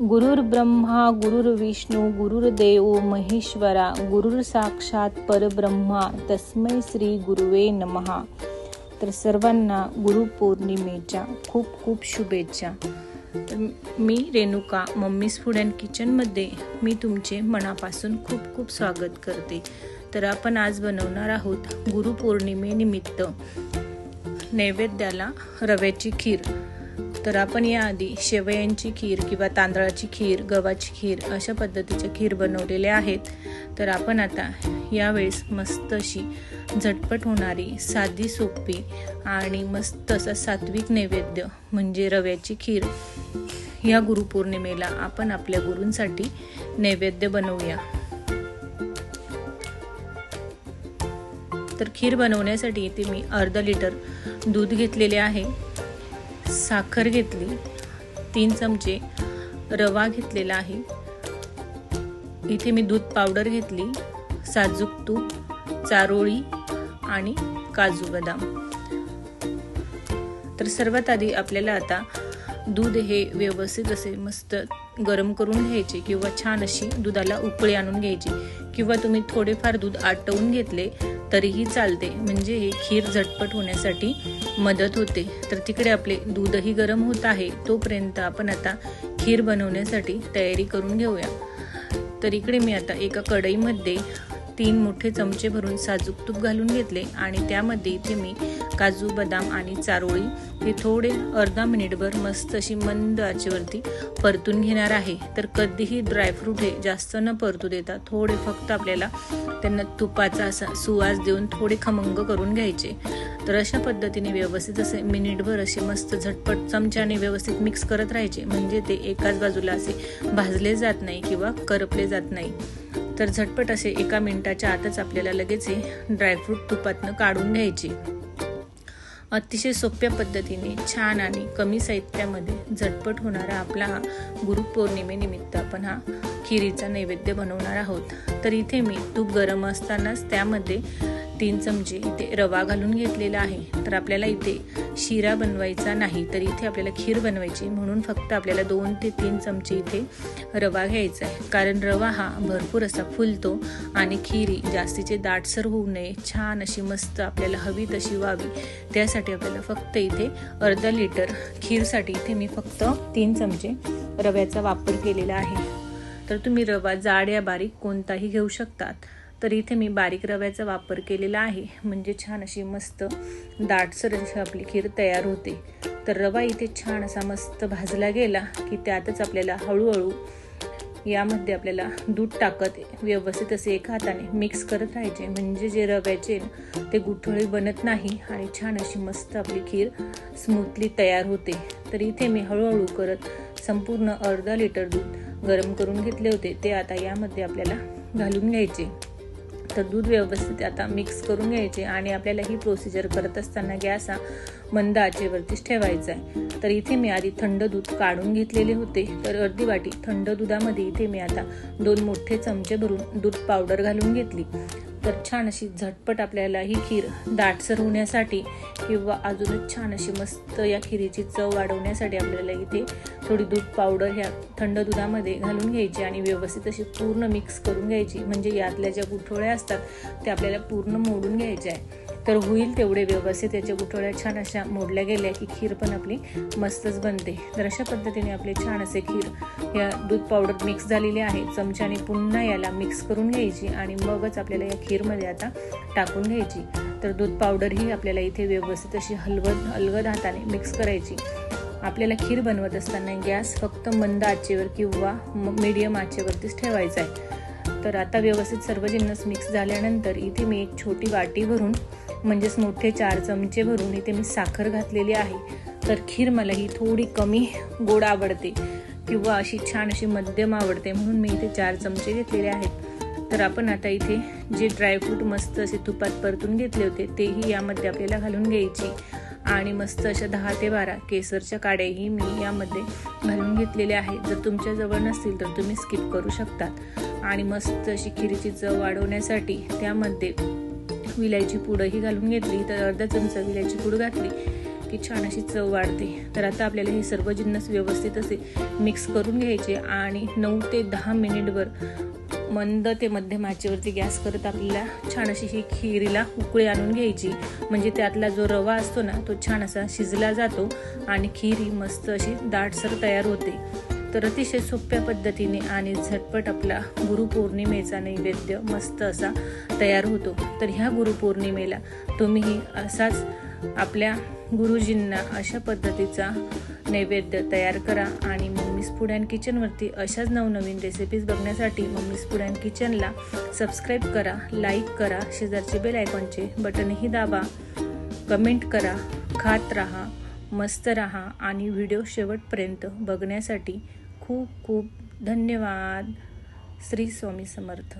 गुरुर् ब्रह्मा गुरुर्विष्णू गुरुर्देव महेश्वरा गुरुर साक्षात परब्रह्मा तस्मै श्री गुरुवे नमहा तर सर्वांना गुरुपौर्णिमेच्या खूप खूप शुभेच्छा. तर मी रेणुका मम्मीज फूड अँड किचनमध्ये मी तुमचे मनापासून खूप खूप स्वागत करते. तर आपण आज बनवणार आहोत गुरुपौर्णिमेनिमित्त नैवेद्याला रव्याची खीर. तर आपण याआधी शेवयांची खीर किंवा तांदळाची खीर गव्हाची खीर अशा पद्धतीच्या खीर बनवलेले आहेत. तर आपण आता यावेळेस मस्त अशी झटपट होणारी साधी सोपी आणि मस्त असा सात्विक नैवेद्य म्हणजे रव्याची खीर या गुरुपौर्णिमेला आपण आपल्या गुरूंसाठी नैवेद्य बनवूया. तर खीर बनवण्यासाठी इथे मी अर्धा लिटर दूध घेतलेले आहे. साखर घेतली. तीन चमचे रवा घेतलेला आहे. इथे मी दूध पावडर घेतली साजूक तूप चारोळी आणि काजू बदाम. तर सर्वात आधी आपल्याला आता दूध हे व्यवस्थित असे मस्त गरम करून घ्यायचे किंवा छान अशी दुधाला उकळी आणून घ्यायची किंवा तुम्ही थोडेफार दूध आटवून घेतले तरीही चालते. म्हणजे हे खीर झटपट होण्यासाठी मदत होते. तर तिकडे आपले दूधही गरम होत आहे. तोपर्यंत आपण आता खीर बनवण्यासाठी तयारी करून घेऊया. तर इकडे मी आता एका कढईमध्ये तीन मोठे चमचे भरून साजूक तूप घालून घेतले आणि त्यामध्ये इथे मी काजू बदाम आणि चारोळी हे थोडे अर्धा मिनिटभर मस्त अशी मंद आचेवरती परतून घेणार आहे. तर कधीही ड्रायफ्रूट हे जास्त न परतू देता थोडे फक्त आपल्याला त्यांना तुपाचा असा सुवास देऊन थोडे खमंग करून घ्यायचे. तर अशा पद्धतीने व्यवस्थित असे मिनिटभर असे मस्त झटपट चमच्याने व्यवस्थित मिक्स करत राहायचे. म्हणजे ते एकाच बाजूला असे भाजले जात नाही किंवा करपले जात नाही. तर झटपट असे एका मिनिटाच्या आतच आपल्याला लगेच हे ड्रायफ्रूट तुपातनं काढून घ्यायचे. अतिशय सोप्या पद्धतीने छान आणि कमी साहित्यामध्ये झटपट होणारा आपला हा गुरुपौर्णिमेनिमित्त आपण हा खिरीचा नैवेद्य बनवणार आहोत. तर इथे मी तूप गरम असतानाच त्यामध्ये तीन चमचे इथे रवा घालून घेतलेला आहे. तर आपल्याला इथे शिरा बनवायचा नाही तर इथे आपल्याला खीर बनवायची म्हणून फक्त आपल्याला दोन ते तीन चमचे इथे रवा घ्यायचा आहे. कारण रवा हा भरपूर असा फुलतो आणि खिरी जास्तीचे दाटसर होऊ नये छान अशी मस्त आपल्याला हवी तशी व्हावी. त्यासाठी आपल्याला फक्त इथे अर्धा लिटर खीरसाठी इथे मी फक्त तीन चमचे रव्याचा वापर केलेला आहे. तर तुम्ही रवा जाड या बारीक कोणताही घेऊ शकतात. तर इथे मी बारीक रव्याचा वापर केलेला आहे. म्हणजे छान अशी मस्त दाटसर अशी आपली खीर तयार होते. तर रवा इथे छान असा मस्त भाजला गेला की त्यातच आपल्याला हळूहळू यामध्ये आपल्याला दूध टाकत व्यवस्थित असे एका हाताने मिक्स करत राहायचे. म्हणजे जे रव्याचे ते गुठळी बनत नाही आणि छान अशी मस्त आपली खीर स्मूथली तयार होते. तर इथे मी हळूहळू करत संपूर्ण अर्धा लिटर दूध गरम करून घेतले होते. ते आता यामध्ये आपल्याला घालून घ्यायचे. तर दूध व्यवस्थित आता मिक्स करून घ्यायचे आणि आपल्याला ही प्रोसिजर करत असताना गॅस हा मंद आचेवरतीच ठेवायचा आहे. तर इथे मी आधी थंड दूध काढून घेतलेले होते. तर अर्धी वाटी थंड दुधामध्ये इथे मी आता दोन मोठे चमचे भरून दूध पावडर घालून घेतली. तर छान अशी झटपट आपल्याला ही खीर दाटसर होण्यासाठी किंवा अजूनच छान अशी मस्त या खिरीची चव वाढवण्यासाठी आपल्याला इथे थोडी दूध पावडर ह्या थंड दुधामध्ये घालून घ्यायची आणि व्यवस्थित अशी पूर्ण मिक्स करून घ्यायची. म्हणजे यातल्या ज्या गुठोळ्या असतात त्या आपल्याला पूर्ण मोडून घ्यायच्या आहे तर होईल तेवढे व्यवस्थित. त्याच्या गुठोळ्या छान अशा मोडल्या गेल्या. की खीर पण आपली मस्तच बनते. तर अशा पद्धतीने आपले छान असे खीर या दूध पावडर मिक्स झालेले आहे. चमच्याने पुन्हा याला मिक्स करून घ्यायची आणि मगच आपल्याला या खीरमध्ये आता टाकून घ्यायची. तर दूध पावडर ही आपल्याला इथे व्यवस्थित अशी हलवत हलवत हाताने मिक्स करायची. आपल्याला खीर बनवत असताना गॅस फक्त मंद आचेवर किंवा मीडियम आचेवरतीच ठेवायचा आहे. तर आता व्यवस्थित सर्व जिन्नस मिक्स झाल्यानंतर इथे मी एक छोटी वाटी भरून म्हणजेच मोठे चार चमचे भरून इथे मी साखर घातलेली आहे. तर खीर मला ही थोडी कमी गोड आवडते किंवा अशी छान अशी मध्यम आवडते म्हणून मी इथे चार चमचे घेतलेले आहेत. तर आपण आता इथे जे ड्रायफ्रूट मस्त असे तुपात परतून घेतले होते तेही यामध्ये आपल्याला घालून घ्यायची. आणि मस्त अशा दहा ते बारा केसरच्या काड्याही मी यामध्ये घालून घेतलेल्या आहेत. जर तुमच्याजवळ नसतील तर तुम्ही स्किप करू शकतात. आणि मस्त अशी खिरीची चव वाढवण्यासाठी त्यामध्ये विलायची पूडही घालून घेतली तर अर्धा चमचा विलायची पूड घातली की छान अशी चव वाढते. तर आता आपल्याला हे सर्व जिन्नस व्यवस्थित असे मिक्स करून घ्यायचे आणि नऊ ते दहा मिनिटभर मंद ते मध्यम आचेवरती गॅस करत आपल्याला छान अशी ही खिरीला उकळी आणून घ्यायची. म्हणजे त्यातला जो रवा असतो ना तो छान असा शिजला जातो आणि खीर ही मस्त अशी दाटसर तयार होते. तर अतिशय सोप्या पद्धतीने आणि झटपट आपला गुरुपौर्णिमेचा नैवेद्य मस्त असा तयार होतो. तर ह्या गुरुपौर्णिमेला तुम्हीही असाच आपल्या गुरुजींना अशा पद्धतीचा नैवेद्य तयार करा आणि मम्मीज फूड अँड किचनवरती अशाच नवनवीन रेसिपीज बघण्यासाठी मम्मीज फूड अँड किचनला सबस्क्राईब करा लाईक करा शेजारचे बेल आयकॉनचे बटनही दाबा कमेंट करा खात राहा मस्त राहा आणि व्हिडिओ शेवटपर्यंत बघण्यासाठी खूप खूप धन्यवाद. श्री स्वामी समर्थ.